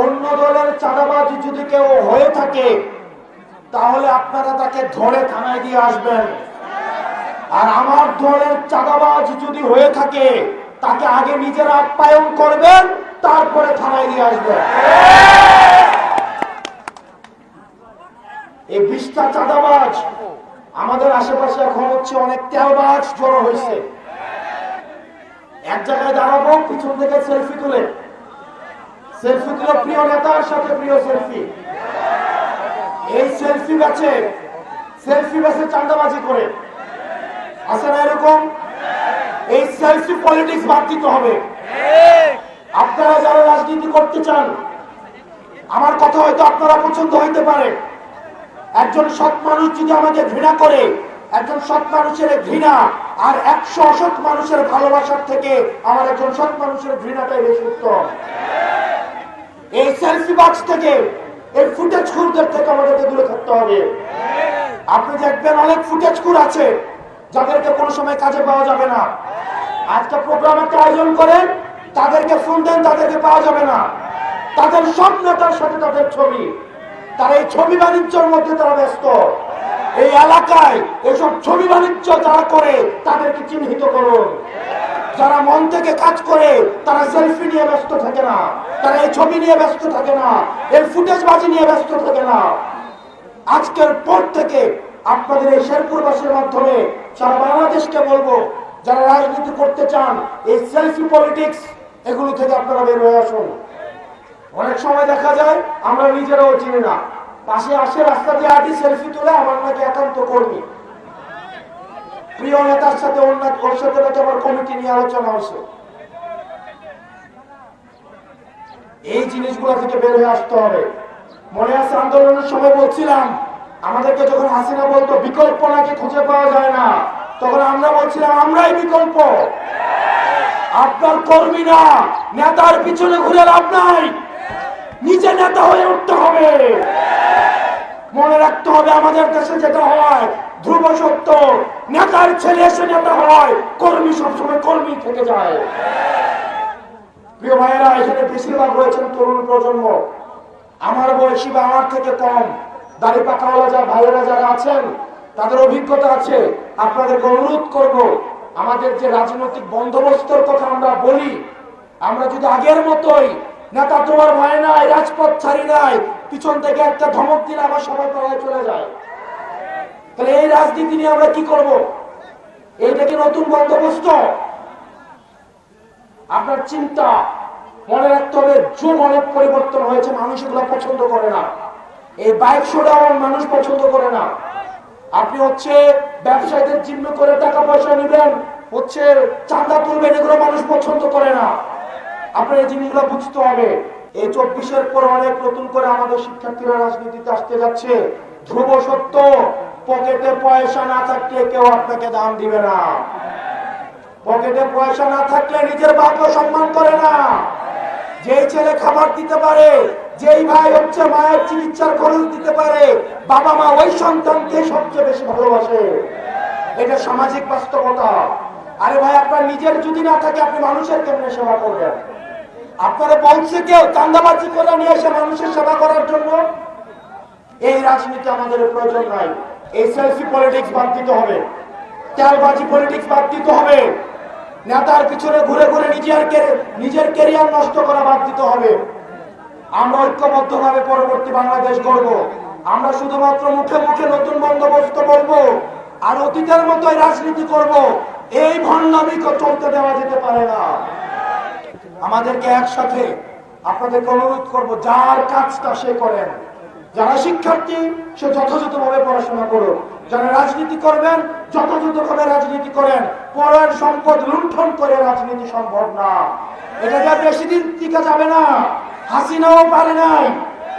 অন্য দলের চাঁদাবাজি যদি কেউ হয়ে থাকে, তাহলে আপনারা তাকে ধরে থানায় দিয়ে আসবেন। আর আমার দলের চাঁদাবাজ যদি হয়ে থাকে, তাকে আগে নিজেরা আপ্যায়ন করবেন, তারপরে থানায় দিয়ে আসবেন। এই বিশটা চাঁদাবাজ আমাদের আশেপাশে এখন হচ্ছে অনেক তেলবাজ জড়ো হয়েছে। এক জায়গায় দাঁড়াবো, পিছন থেকে সেলফি তুলে। সেলফি তুলে প্রিয় নেতার সাথে প্রিয় সেলফি। এই সেলফি ব্যাচে সেলফি ব্যাচে চাঁদাবাজি করে। আছে না এরকম? এই সেলফি পলিটিক্স বাদ দিতে হবে। আপনারা যারা রাজনীতি করতে চান, আমার কথা হয়তো আপনারা পছন্দ হইতে পারে। একজন সৎ মানুষ যদি আমাকে ঘৃণা করে, একজন সৎ মানুষের ঘৃণা আর একশো অসৎ মানুষের ভালোবাসার থেকে আমার একজন সৎ মানুষের ঘৃণাটাই বেশি উত্তম। এই সেলফি বক্স থেকে, এই ফুটেজ খুরদের থেকে আমাদেরকে দূরে থাকতে হবে। আপনি দেখবেন অনেক ফুটেজ খুর আছে, যাদেরকে কোনো সময় কাজে পাওয়া যাবে না। আজকে প্রোগ্রাম একটা আয়োজন করেন তাদেরকে ফোন দেন, তাদেরকে পাওয়া যাবে না। তাদের সব নেতার সাথে তাদের ছবি। তারা এই ছবি বাণিজ্যের মধ্যে তারা ব্যস্ত। এই এলাকায় এইসব ছবি বাণিজ্য যারা করে, তাদেরকে চিহ্নিত করুন। যারা মন থেকে কাজ করে, তারা সেলফি নিয়ে ব্যস্ত থাকে না। তারা এই ছবি নিয়ে ব্যস্ত থাকে না, এই ফুটেজ বাজি নিয়ে ব্যস্ত থাকে না। আজকের পর থেকে আপনাদের এই শেরপুরবাসীর মাধ্যমে সারা বাংলাদেশকে বলব, যারা রাজনীতি করতে চান, এই সেলফি পলিটিক্স এগুলো থেকে আপনারা বের হয়ে আসুন। অনেক সময় দেখা যায়, আমরা নিজেরাও চিনি না। পাশে আসে রাস্তা দিয়ে আটি সেলফি তুলে আমার নাকি একান্ত কর্মী। প্রিয় নেতার সাথে অন্য ওর সাথে আমার কমিটি নিয়ে আলোচনা হচ্ছে। এই জিনিসগুলো থেকে বের হয়ে আসতে হবে। মনে আছে আন্দোলনের সময় বলছিলাম, আমাদেরকে যখন হাসিনা বলতো, বিকল্প নাকি খুঁজে পাওয়া যায় না, তখন আমরা বলছিলাম, আমরাই বিকল্প। আপনার কর্মী না নেতার পিছনে ঘুরে লাভ নাই। নিজে নেতা হয়ে উঠতে হবে। মনে রাখতে হবে আমাদের দেশে যেটা হয়, ধ্রুব সত্য। নেতার ছেলে এসে নেতা হয়, কর্মী সবসময় কর্মী থেকে যায়। প্রিয় ভাইয়েরা, এখানে বেশিরভাগ রয়েছেন তরুণ প্রজন্ম। আমার বয়সী বা আমার থেকে কম। দাড়ি পাকাওয়ালা যা ভাইয়েরা যারা আছেন, তাদের অভিজ্ঞতা আছে। আপনাদেরকে অনুরোধ করব, আমাদের যে রাজনৈতিক বন্দোবস্তর কথা আমরা বলি, আমরা যদি আগের মতোই নেতা তোমার ভয় নাই, রাজপথ ছাড়ি নাই, পিছন থেকে একটা ধমক দিলে আমার সবাই পাড়ায় চলে যায়। তাহলে এই রাজনীতি নিয়ে আমরা কি করব? এইটা কি নতুন বন্দোবস্ত? আপনার চিন্তা মনে রাখতে হবে যুগ অনেক পরিবর্তন হয়েছে মানুষ এগুলো পছন্দ করে না। এই বাইক শোটাও মানুষ পছন্দ করে না। আপনি হচ্ছে ব্যবসায়ীদের জিম্ম করে টাকা পয়সা নেবেন, হচ্ছে চাঁদা তুলবেন, এগুলো মানুষ পছন্দ করে না। আপনার এই জিনিসগুলো বুঝতে হবে। এই চব্বিশের পর অনেক নতুন করে আমাদের শিক্ষার্থীরা রাজনীতিতে আসতে যাচ্ছে। ধ্রুব সত্য, পকেটে পয়সা না থাকলে কেউ আপনাকে দাম দিবে না। পকেটে পয়সা না থাকলে নিজের বাপও সম্মান করে না। যেই ছেলে খাবার দিতে পারে, যেই ভাই হচ্ছে মায়ের চিকিৎসার খরচ দিতে পারে, বাবা মা ওই সন্তানকে সবচেয়ে বেশি ভালোবাসে। এটা সামাজিক বাস্তবতা। আরে ভাই, আপনার নিজের যদি না থাকে, আপনি মানুষের কেমনে সেবা করবেন? আপনারা বলছে কেউ চান্দাবাজি করে নিয়ে এসে মানুষের সেবা করার জন্য? এই রাজনীতি আমাদের প্রয়োজন নাই। এই সেলফি পলিটিক্স বাদ দিতে হবে। তেলবাজি পলিটিক্স বাদ দিতে হবে। নেতার পিছনে ঘুরে ঘুরে নিজের নিজের কেরিয়ার নষ্ট করা বাদ হবে। আমরা ঐক্যবদ্ধ ভাবে পরবর্তী বাংলাদেশ গড়ব। আমরা শুধুমাত্র মুখে মুখে নতুন বন্দোবস্ত বলব আর অতীতের মতোই রাজনীতি করব। এই ভণ্ডামি চলতে দেওয়া যেতে পারে না। আমাদেরকে একসাথে আপনাদেরকে অনুরোধ করব, যার কাজটা সে করেন। যারা শিক্ষার্থী, সে যথাযথভাবে পড়াশোনা করুক। যারা রাজনীতি করবেন, যথাযথভাবে রাজনীতি করেন। পরের সম্পদ লুণ্ঠন করে রাজনীতি সম্ভব না। এটা যা বেশি দিন টিকা যাবে না, হাসিনাও পারে নাই,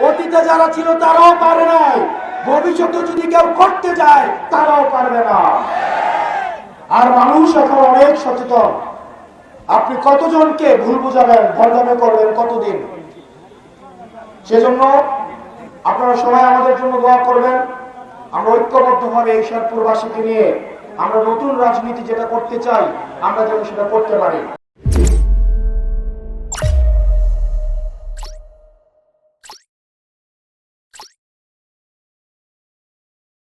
অতীতে যারা ছিল তারাও পারে নাই, ভবিষ্যতে যদি কেউ করতে যায়, তারাও পারবে না। আর মানুষ এখন অনেক সচেতন। আপনি কতজনকে ভুল বুঝাবেন, ভণ্ডামি করবেন কতদিন? সেজন্য আপনারা সবাই আমাদের জন্য দোয়া করবেন। আমরা ঐক্যবদ্ধভাবে এই শেরপুরবাসীকে নিয়ে আমরা নতুন রাজনীতি যেটা করতে চাই, আমরা যেন সেটা করতে পারি।